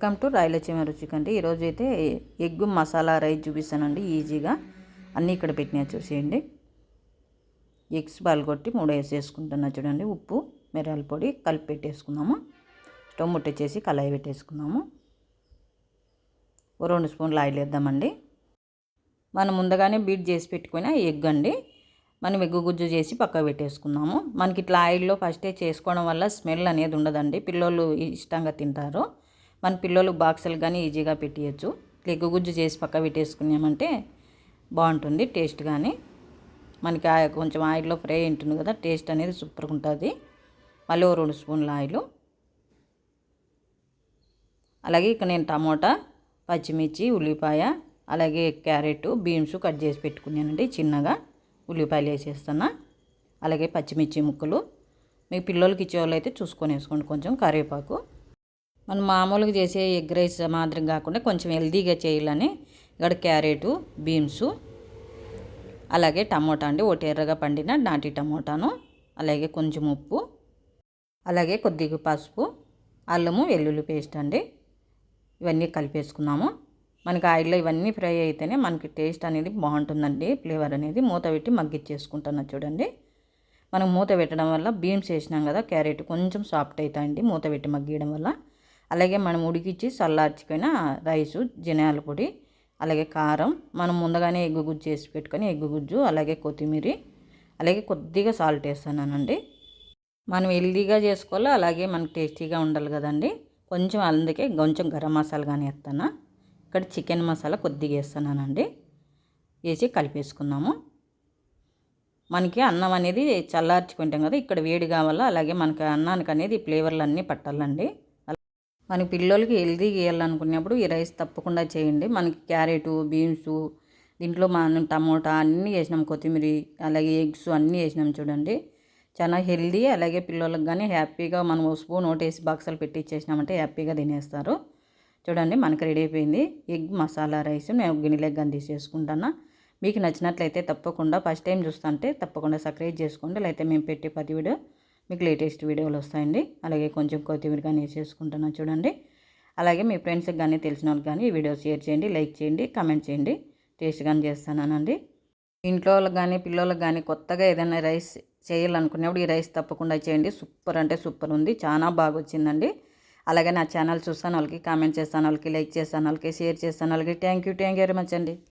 Welcome to Rayalaseema రుచికి అండి ఈరోజు అయితే ఎగ్ మసాలా రైస్ చూపిస్తానండి ఈజీగా. అన్నీ ఇక్కడ పెట్టినా చూసేయండి. ఎగ్స్ పాల్గొట్టి మూడు వేసేసుకుంటున్నా చూడండి ఉప్పు మిరాల పొడి కలిపి పెట్టేసుకుందాము. స్టవ్ ముట్టేసి కళాయి పెట్టేసుకుందాము. ఓ రెండు స్పూన్లు ఆయిల్ వేద్దామండి. మనం ముందుగానే బీట్ చేసి పెట్టుకుని ఎగ్ అండి మనం ఎగ్గు గుజ్జు చేసి పక్క పెట్టేసుకుందాము. మనకి ఇట్లా ఆయిల్లో ఫస్టే చేసుకోవడం వల్ల స్మెల్ అనేది ఉండదండి పిల్లోళ్ళు ఇష్టంగా తింటారు. మన పిల్లలు బాక్సులు కానీ ఈజీగా పెట్టేయచ్చు. లెగ్గు గుజ్జు చేసి పక్క పెట్టేసుకున్నామంటే బాగుంటుంది టేస్ట్ కానీ మనకి కొంచెం ఆయిల్లో ఫ్రై ఉంటుంది కదా టేస్ట్ అనేది సూపర్గా ఉంటుంది. మళ్ళీ రెండు స్పూన్ల ఆయిల్. అలాగే ఇక్కడ నేను టమోటా పచ్చిమిర్చి ఉల్లిపాయ అలాగే క్యారెట్ బీన్స్ కట్ చేసి పెట్టుకున్నానండి చిన్నగా. ఉల్లిపాయలు వేసేస్తున్నా. అలాగే పచ్చిమిర్చి ముక్కలు. మీ పిల్లలకి ఇచ్చేవాళ్ళు అయితే చూసుకొని వేసుకోండి కొంచెం కరివేపాకు. మనం మామూలుగా చేసే ఎగ్ రైస్ మాదిరి కాకుండా కొంచెం హెల్దీగా చేయాలని ఇక్కడ క్యారెటు బీన్స్ అలాగే టమోటా అండి. ఒకటి ఎర్రగా పండిన నాటి టమోటాను అలాగే కొంచెం ఉప్పు అలాగే కొద్దిగా పసుపు అల్లము వెల్లుల్లి పేస్ట్ అండి. ఇవన్నీ కలిపేసుకున్నాము. మనకి ఆయిల్లో ఇవన్నీ ఫ్రై అయితేనే మనకి టేస్ట్ అనేది బాగుంటుందండి. ఫ్లేవర్ అనేది మూత పెట్టి మగ్గిచ్చేసుకుంటాను చూడండి. మనం మూత పెట్టడం వల్ల బీన్స్ వేసినాం కదా క్యారెట్ కొంచెం సాఫ్ట్ అవుతాయండి మూత పెట్టి మగ్గియడం వల్ల. అలాగే మనం ఉడికిచ్చి చల్లార్చిపోయిన రైసు జనాల పొడి అలాగే కారం మనం ముందుగానే ఎగ్గు గుజ్జు చేసి పెట్టుకొని ఎగ్గు గుజ్జు అలాగే కొత్తిమీర అలాగే కొద్దిగా సాల్ట్ వేస్తానండి మనం హెల్దీగా చేసుకోవాలి? అలాగే మనకు టేస్టీగా ఉండాలి కదండి. కొంచెం అందుకే కొంచెం గరం మసాలా కానీ వేస్తాను? ఇక్కడ చికెన్ మసాలా కొద్దిగా వేస్తున్నానండి. వేసి కలిపేసుకుందాము. మనకి అన్నం అనేది చల్లార్చుకుంటాం కదా ఇక్కడ వేడి కావాలా? అలాగే మనకి అన్నానికి అనేది ఫ్లేవర్లు అన్నీ పట్టాలండి. మన పిల్లలకి హెల్దీ గీయాలనుకున్నప్పుడు ఈ రైస్ తప్పకుండా చేయండి. మనకి క్యారెట్ బీన్స్ దీంట్లో మనం టమోటా అన్నీ వేసినాం కొత్తిమీర అలాగే ఎగ్స్ అన్నీ వేసినాం చూడండి. చాలా హెల్దీ అలాగే పిల్లలకు కానీ హ్యాపీగా మనం స్పూన్ ఓటేసి బాక్సులు పెట్టి ఇచ్చేసినామంటే హ్యాపీగా తినేస్తారు. చూడండి మనకు రెడీ అయిపోయింది. ఎగ్ మసాలా రైస్ నేను గిన్నెలకు కానీ తీసేసుకుంటాను. మీకు నచ్చినట్లయితే తప్పకుండా ఫస్ట్ టైం చూస్తుంటే తప్పకుండా సబ్స్క్రైబ్ చేసుకోండి. లేకపోతే మేము పెట్టే ప్రతి వీడియో మీకు లేటెస్ట్ వీడియోలు వస్తాయండి. అలాగే కొంచెం కొత్తిమీర కానీ వేసేసుకుంటున్నాను చూడండి. అలాగే మీ ఫ్రెండ్స్కి కానీ తెలిసిన వాళ్ళకి కానీ ఈ వీడియో షేర్ చేయండి లైక్ చేయండి కామెంట్ చేయండి. టేస్ట్ కానీ చేస్తానండి ఇంట్లో వాళ్ళకి కానీ పిల్లలకు కానీ కొత్తగా ఏదైనా రైస్ చేయాలనుకునేప్పుడు ఈ రైస్ తప్పకుండా చేయండి. సూపర్ అంటే సూపర్ ఉంది. చాలా బాగా వచ్చిందండి. అలాగే నా ఛానల్ చూస్తాను వాళ్ళకి కామెంట్ చేస్తాను వాళ్ళకి లైక్ చేస్తాను వాళ్ళకి షేర్ చేస్తాను వాళ్ళకి thank you thank you very much అండి.